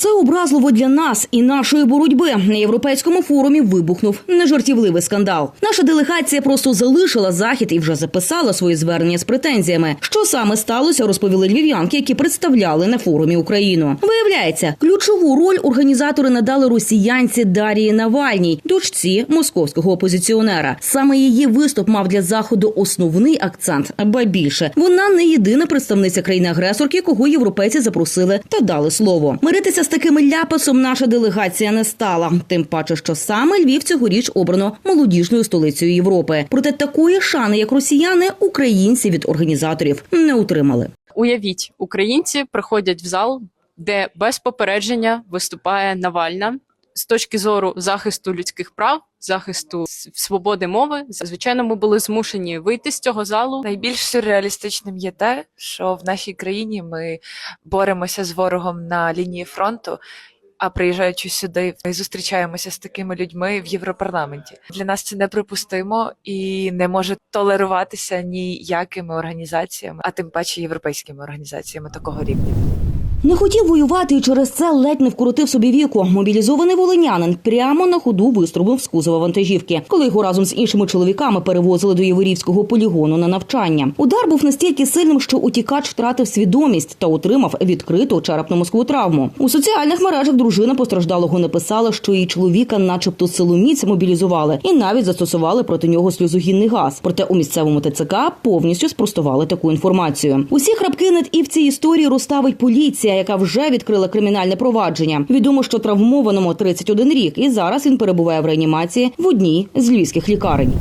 Це образливо для нас і нашої боротьби. На європейському форумі вибухнув нежартівливий скандал. Наша делегація просто залишила захід і вже записала свої звернення з претензіями. Що саме сталося, розповіли львів'янки, які представляли на форумі Україну. Виявляється, ключову роль організатори надали росіянці Дарії Навальній, дочці московського опозиціонера. Саме її виступ мав для заходу основний акцент, ба більше вона не єдина представниця країни-агресорки, кого європейці запросили та дали слово. Миритися такими ляпасом наша делегація не стала. Тим паче, що саме Львів цьогоріч обрано молодіжною столицею Європи. Проте такої шани, як росіяни, українці від організаторів не утримали. Уявіть, українці приходять в зал, де без попередження виступає Навальна з точки зору захисту людських прав, захисту свободи мови. Звичайно, ми були змушені вийти з цього залу. Найбільш сюрреалістичним є те, що в нашій країні ми боремося з ворогом на лінії фронту. А приїжджаючи сюди, ми зустрічаємося з такими людьми в Європарламенті. Для нас це неприпустимо і не може толеруватися ніякими організаціями, а тим паче європейськими організаціями такого рівня. Не хотів воювати і через це ледь не вкоротив собі віку. Мобілізований волинянин прямо на ходу виструбив з кузова вантажівки, коли його разом з іншими чоловіками перевозили до Єворівського полігону на навчання. Удар був настільки сильним, що утікач втратив свідомість та отримав відкриту черепно-мозкову травму. У соціальних мережах дружина постраждалого написала, що її чоловіка, начебто, силоміць мобілізували і навіть застосували проти нього сльозогінний газ. Проте у місцевому ТЦК повністю спростували таку інформацію. Усі храпки над і в цій історії розставить поліція, яка вже відкрила кримінальне провадження. Відомо, що травмованому 31 рік, і зараз він перебуває в реанімації в одній з львівських лікарень.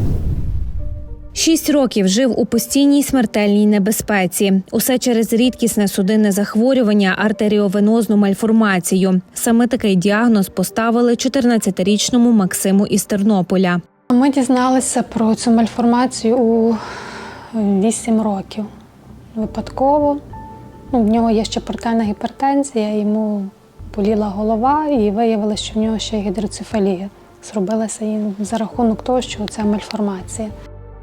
Шість років жив у постійній смертельній небезпеці. Усе через рідкісне судинне захворювання, артеріовенозну мальформацію. Саме такий діагноз поставили 14-річному Максиму із Тернополя. Ми дізналися про цю мальформацію у 8 років. Випадково. Ну, в нього є ще портальна гіпертензія, йому боліла голова, і виявилося, що в нього ще гідроцефалія. Зробилася їм за рахунок того, що це мальформація.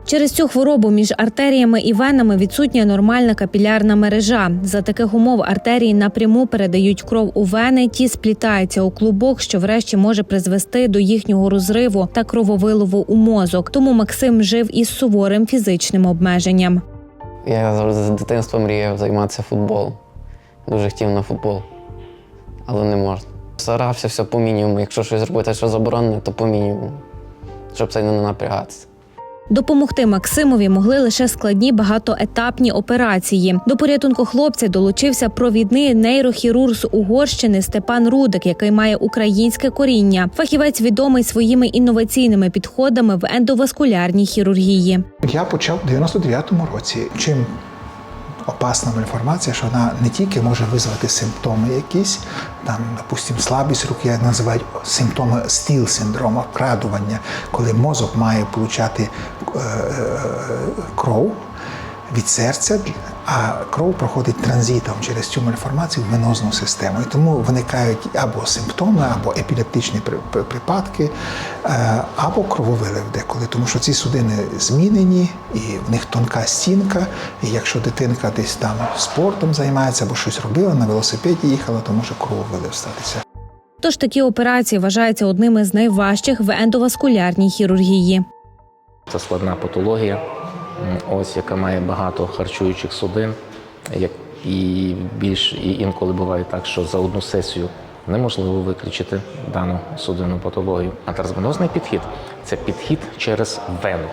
Через цю хворобу між артеріями і венами відсутня нормальна капілярна мережа. За таких умов артерії напряму передають кров у вени, ті сплітаються у клубок, що врешті може призвести до їхнього розриву та крововилову у мозок. Тому Максим жив із суворим фізичним обмеженням. Я завжди з дитинства мріяв займатися футболом. Дуже хотів на футбол, але не можна. Старався все по мінімуму. Якщо щось робити, що заборонене, то по мінімуму, щоб це не напрягатися. Допомогти Максимові могли лише складні багатоетапні операції. До порятунку хлопця долучився провідний нейрохірург з Угорщини Степан Рудик, який має українське коріння. Фахівець відомий своїми інноваційними підходами в ендоваскулярній хірургії. Я почав у 99-му році. Чим опасна мальформація, що вона не тільки може визвати симптоми якісь, там, допустимо, слабість руки, називають симптоми стіл синдрому, вкрадування, коли мозок має получати е, е, кров від серця, а кров проходить транзитом через цю мальформацію в венозну систему. І тому виникають або симптоми, або епілептичні при- при- припадки, е, або крововилив деколи, тому що ці судини змінені, і в них тонка стінка. І якщо дитинка десь там спортом займається або щось робила, на велосипеді їхала, то може крововилив статися. Тож такі операції вважаються одними з найважчих в ендоваскулярній хірургії. Це складна патологія, ось яка має багато харчуючих судин. Як і більш і інколи буває так, що за одну сесію неможливо виключити дану судинну патологію. А трансвенозний підхід це підхід через вену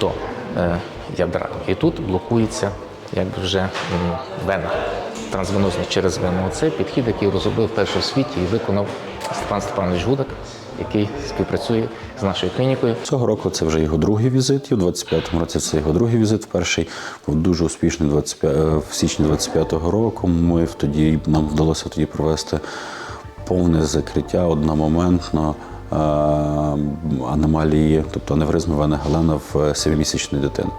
до е, ядра. І тут блокується якби вже вена. Трансвенозний через вену. Це підхід, який розробив перший у світі і виконав Степан Степанович Гудак, який співпрацює з нашою клінікою. Цього року це вже його другий візит. І в 25-му році це його другий візит. Перший був дуже успішний 25, е, в січні 25-го року. Ми тоді нам вдалося тоді провести повне закриття одномоментно е, аномалії, тобто аневризми вени Галена в 7-місячної дитини.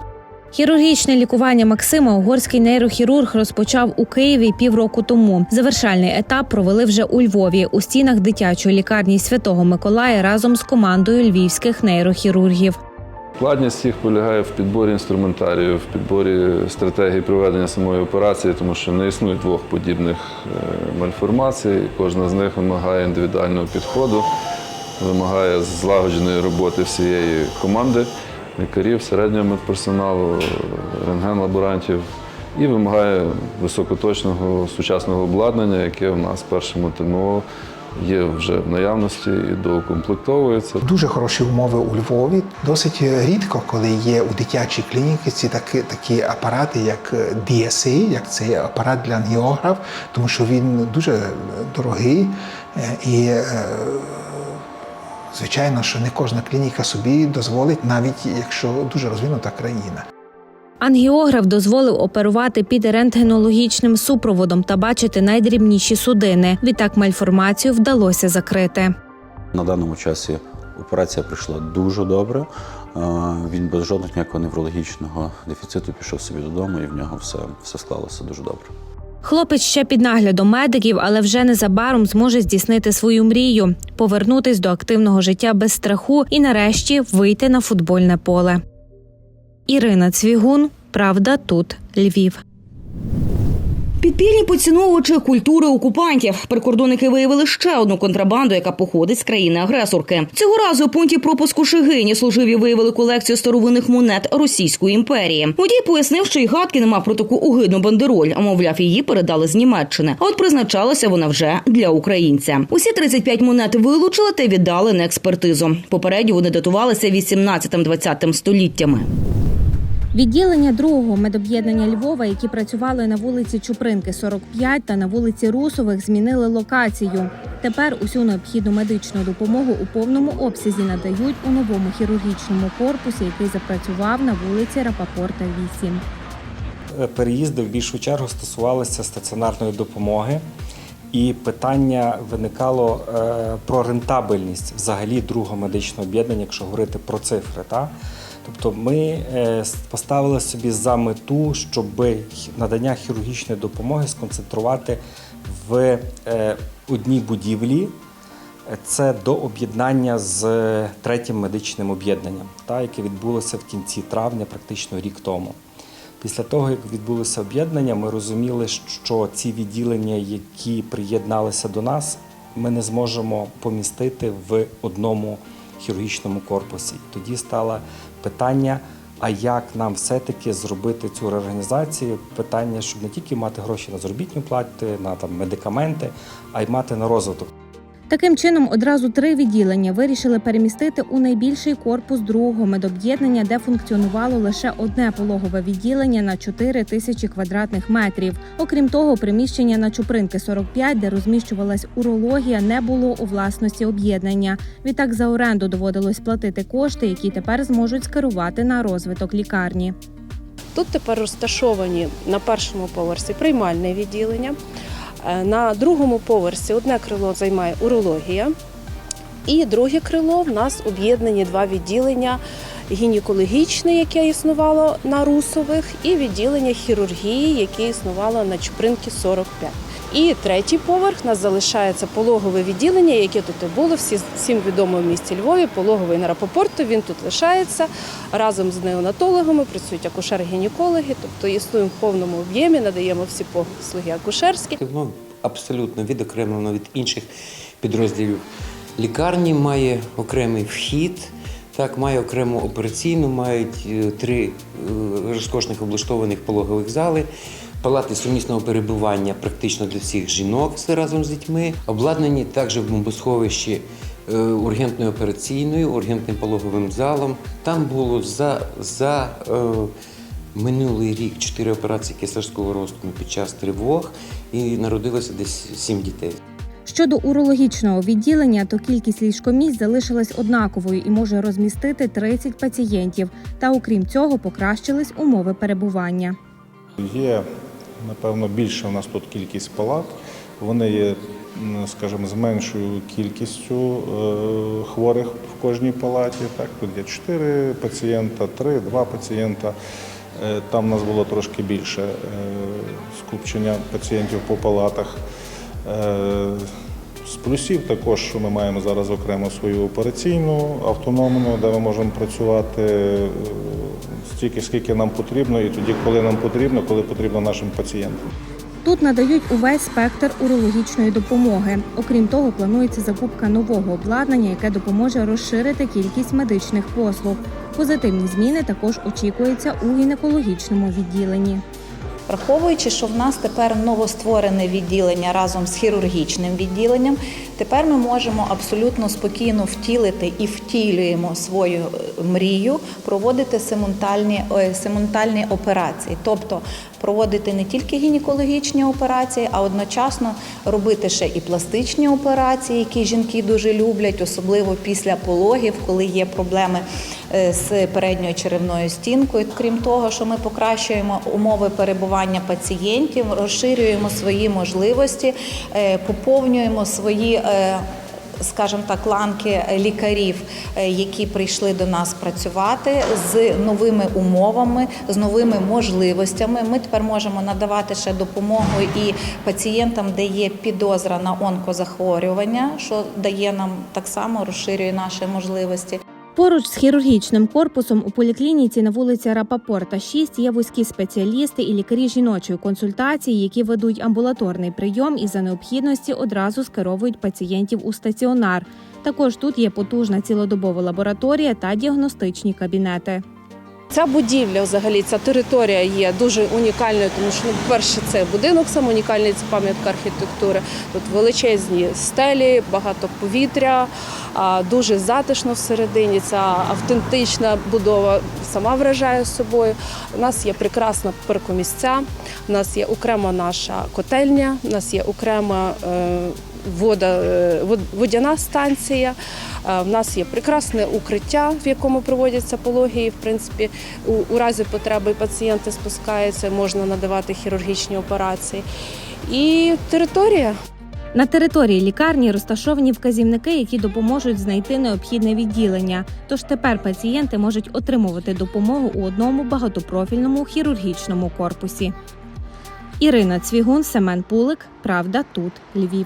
Хірургічне лікування Максима угорський нейрохірург розпочав у Києві півроку тому. Завершальний етап провели вже у Львові у стінах дитячої лікарні Святого Миколая разом з командою львівських нейрохірургів. Складність їх полягає в підборі інструментарію, в підборі стратегії проведення самої операції, тому що не існує двох подібних е, мальформацій. Кожна з них вимагає індивідуального підходу, вимагає злагодженої роботи всієї команди, лікарів, середнього медперсоналу, рентген-лаборантів і вимагає високоточного сучасного обладнання, яке в нас першому ТМО є вже в наявності і доукомплектовується. Дуже хороші умови у Львові. Досить рідко, коли є у дитячій клініці ці такі, такі апарати, як DSA, як цей апарат для ангіограф, тому що він дуже дорогий е, і. Звичайно, що не кожна клініка собі дозволить, навіть якщо дуже розвинута країна. Ангіограф дозволив оперувати під рентгенологічним супроводом та бачити найдрібніші судини. Відтак мальформацію вдалося закрити. На даному часі операція пройшла дуже добре. Е, Він без жодного ніякого неврологічного дефіциту пішов собі додому, і в нього все, все склалося дуже добре. Хлопець ще під наглядом медиків, але вже незабаром зможе здійснити свою мрію повернутись до активного життя без страху і нарешті вийти на футбольне поле. Ірина Цвігун, Правда, тут Львів. Підпільні поціновувачі культури окупантів. Прикордонники виявили ще одну контрабанду, яка походить з країни-агресорки. Цього разу у пункті пропуску Шигині служиві виявили колекцію старовинних монет Російської імперії. Водій пояснив, що й гадки не мав про таку огидну бандероль, мовляв, її передали з Німеччини. А от призначалася вона вже для українця. Усі 35 монет вилучили та віддали на експертизу. Попередньо вони датувалися 18-20 століттями. Відділення другого медоб'єднання Львова, які працювали на вулиці Чупринки, 45 та на вулиці Русових, змінили локацію. Тепер усю необхідну медичну допомогу у повному обсязі надають у новому хірургічному корпусі, який запрацював на вулиці Рапапорта 8. Е, переїзди в більшу чергу стосувалися стаціонарної допомоги, і питання виникало е, про рентабельність взагалі другого медичного об'єднання, якщо говорити про цифри. Та? Тобто ми е, поставили собі за мету, щоб надання хірургічної допомоги сконцентрувати в е, одній будівлі. Це до об'єднання з третім медичним об'єднанням, яке відбулося в кінці травня, практично рік тому. Після того, як відбулося об'єднання, ми розуміли, що ці відділення, які приєдналися до нас, ми не зможемо помістити в одному хірургічному корпусі. Тоді стало питання: а як нам все-таки зробити цю реорганізацію? Питання, щоб не тільки мати гроші на заробітну плату, на там медикаменти, а й мати на розвиток. Таким чином, одразу три відділення вирішили перемістити у найбільший корпус другого медоб'єднання, де функціонувало лише одне пологове відділення на 4 тисячі квадратних метрів. Окрім того, приміщення на Чупринки 45, де розміщувалась урологія, не було у власності об'єднання. Відтак за оренду доводилось платити кошти, які тепер зможуть скерувати на розвиток лікарні. Тут тепер розташовані на першому поверсі приймальне відділення. Е, На другому поверсі одне крило займає урологія, і друге крило в нас об'єднані два відділення: гінекологічне, яке існувало на Русових, і відділення хірургії, яке існувало на Чупринки 45. І третій поверх у нас залишається пологове відділення, яке тут і було всі, всім відомо в місті Львові. Пологовий на Рапопорту. Він тут лишається разом з неонатологами. Працюють акушер-гінекологи, тобто існуємо в повному об'ємі, надаємо всі послуги акушерські. Воно абсолютно відокремлено від інших підрозділів. Лікарні має окремий вхід, так, має окрему операційну, мають е, три е, розкошних облаштованих пологових зали, палати сумісного перебування практично для всіх жінок разом з дітьми. Обладнані також в бомбосховищі е, ургентною операційною, ургентним пологовим залом. Там було за, за е, Минулий рік чотири операції кесарського розтину під час тривог і народилося десь сім дітей. Щодо урологічного відділення, то кількість ліжкомісць залишилась однаковою і може розмістити 30 пацієнтів. Та окрім цього, покращились умови перебування. Є, напевно, більше у нас тут кількість палат. Вони є, скажімо, з меншою кількістю е, хворих в кожній палаті. Так, тут є 4 пацієнта, 3, 2 пацієнта. Е, Там у нас було трошки більше е, скупчення пацієнтів по палатах. Е, З плюсів також, що ми маємо зараз окремо свою операційну автономну, де ми можемо працювати е, стільки, скільки нам потрібно, і тоді, коли нам потрібно, коли потрібно нашим пацієнтам. Тут надають увесь спектр урологічної допомоги. Окрім того, планується закупка нового обладнання, яке допоможе розширити кількість медичних послуг. Позитивні зміни також очікуються у гінекологічному відділенні. Враховуючи, що в нас тепер новостворене відділення разом з хірургічним відділенням, тепер ми можемо абсолютно спокійно втілити і втілюємо свою е, мрію проводити симультальні, е, симультальні операції, тобто проводити не тільки гінекологічні операції, а одночасно робити ще і пластичні операції, які жінки дуже люблять, особливо після пологів, коли є проблеми з передньою черевною стінкою. Крім того, що ми покращуємо умови перебування пацієнтів, розширюємо свої можливості, е, поповнюємо свої. е, Скажімо так, ланки лікарів, е, які прийшли до нас працювати з новими умовами, з новими можливостями. Ми тепер можемо надавати ще допомогу і пацієнтам, де є підозра на онкозахворювання, що дає нам так само розширює наші можливості. Поруч з хірургічним корпусом у поліклініці на вулиці Рапапорта 6 є вузькі спеціалісти і лікарі жіночої консультації, які ведуть амбулаторний прийом і за необхідності одразу скеровують пацієнтів у стаціонар. Також тут є потужна цілодобова лабораторія та діагностичні кабінети. Ця будівля, взагалі, ця територія є дуже унікальною, тому що, ну, перше, це будинок сам унікальний, це пам'ятка архітектури. Тут величезні стелі, багато повітря, дуже затишно всередині. Ця автентична будова сама вражає собою. У нас є прекрасна паркомісця, у нас є окрема наша котельня, у нас є окрема е, вода, е, водяна станція. Е, В нас є прекрасне укриття, в якому проводяться пології. В принципі, у, разі потреби пацієнти спускаються, можна надавати хірургічні операції. І територія. На території лікарні розташовані вказівники, які допоможуть знайти необхідне відділення. Тож тепер пацієнти можуть отримувати допомогу у одному багатопрофільному хірургічному корпусі. Ірина Цвігун, Семен Пулик. Правда, тут Львів.